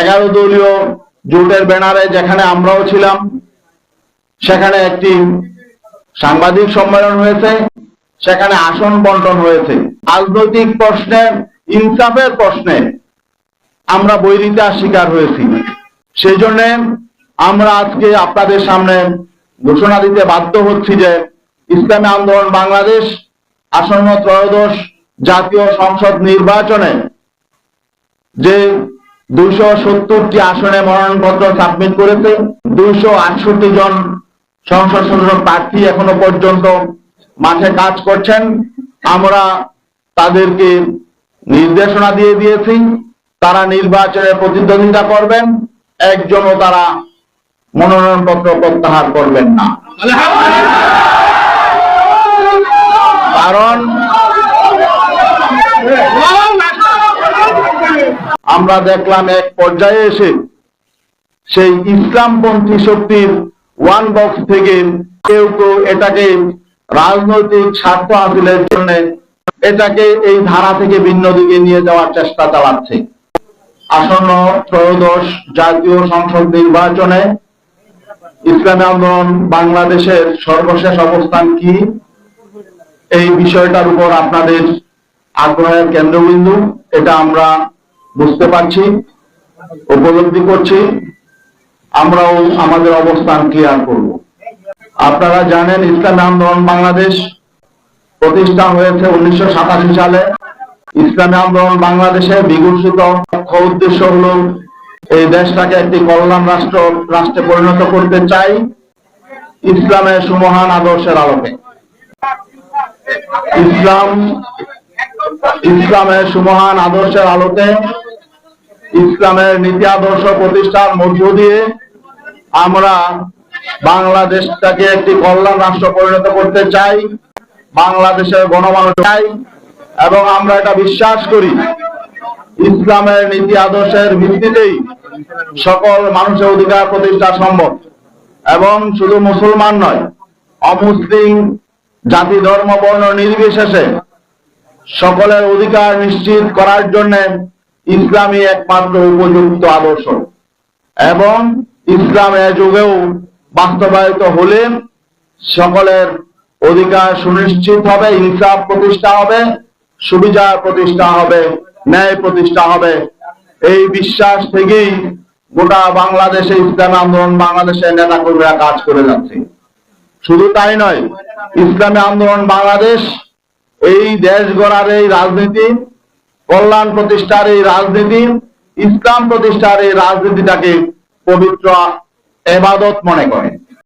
এগারো দলীয় জোটের ব্যানারে যেখানে আমরাও ছিলাম, সেখানে একটি সাংবাদিক সম্মেলন হয়েছে, সেখানে আসন বন্টন হয়েছে। রাজনৈতিক প্রশ্নে, ইনসাফের প্রশ্নে আমরা বৈরিতার শিকার হয়েছি। সেই জন্য আমরা আজকে আপনাদের সামনে ঘোষণা দিতে বাধ্য হচ্ছি যে ইসলামী আন্দোলন বাংলাদেশ, আসন্ন ত্রয়োদশ জাতীয় সংসদ নির্বাচনে যে দুইশো সত্তরটি আসনে মনোনয়নপত্র সাবমিট করেছে। দুইশো আটষট্টি জন সংসদ সদস্য প্রার্থী এখনও পর্যন্ত মাঠে কাজ করছেন। আমরা তাদেরকে নির্দেশনা দিয়ে দিয়েছি, তারা নির্বাচনে প্রতিদ্বন্দ্বিতা করবেন, একজনও তারা মনোনয়নপত্র প্রত্যাহার করবেন না। আমরা দেখলাম এক পর্যায়ে এসে সেই ইসলামপন্থী শক্তির ওয়ান বক্স থেকে কেউ কেউ এটাকে রাজনৈতিক স্বার্থ হাসিলের জন্য এটাকে এই ধারা থেকে ভিন্ন দিকে নিয়ে যাওয়ার চেষ্টা চালাচ্ছে। আসন্ন ত্রয়োদশ জাতীয় সংসদ নির্বাচনে ইসলামী আন্দোলন বাংলাদেশের সর্বশেষ অবস্থান কি? এই বিষয়টার উপর আপনাদের আগ্রহের কেন্দ্রবিন্দু। এটা আমরা বুঝতে পারছি, উপলব্ধি করছি, আমরাও আমাদের অবস্থান ক্লিয়ার করব। আপনারা জানেন, ইসলামী আন্দোলন বাংলাদেশ প্রতিষ্ঠা হয়েছে উনিশশো সাতাশি সালে। ইসলামী আন্দোলন বাংলাদেশে বিঘোষিত লক্ষ্য উদ্দেশ্য হল এই দেশটাকে একটি কল্যাণ রাষ্ট্র, রাষ্ট্রে পরিণত করতে চাই ইসলামের সুমহান আদর্শের আলোকে। ইসলাম, ইসলামের সুমহান আদর্শের আলোকে ইসলামের নীতি আদর্শ প্রতিষ্ঠার মধ্য দিয়ে আমরা বাংলাদেশটাকে একটি কল্যাণ রাষ্ট্র পরিণত করতে চাই, বাংলাদেশের গণমানুষ চাই, এবং আমরা এটা বিশ্বাস করি, ইসলামের নীতি আদর্শের ভিত্তিতেই সকল মানুষের অধিকার প্রতিষ্ঠা সম্ভব। এবং শুধু মুসলমান নয়, অমুসলিম জাতি, ধর্ম, বর্ণ নির্বিশেষে সকলের অধিকার নিশ্চিত করার জন্য ইসলামী একমাত্র উপযুক্ত আদর্শ। এবং ইসলাম এ যুগেও বাস্তবায়িত হলে সকলের অধিকার সুনিশ্চিত হবে, ইনসাফ প্রতিষ্ঠা হবে, সুবিচার প্রতিষ্ঠা হবে, ন্যায় প্রতিষ্ঠা হবে। এই বিশ্বাস থেকেই গোটা বাংলাদেশে ইসলাম আন্দোলন বাংলাদেশের নেতা কর্মীরা কাজ করে যাচ্ছে। শুধু তাই নয়, ইসলামী আন্দোলন বাংলাদেশ, এই দেশ গড়ার এই রাজনীতি কল্যাণ প্রতিষ্ঠার এই রাজনীতি ইসলাম প্রতিষ্ঠার এই রাজনীতিটাকে পবিত্র এবাদত মনে করে।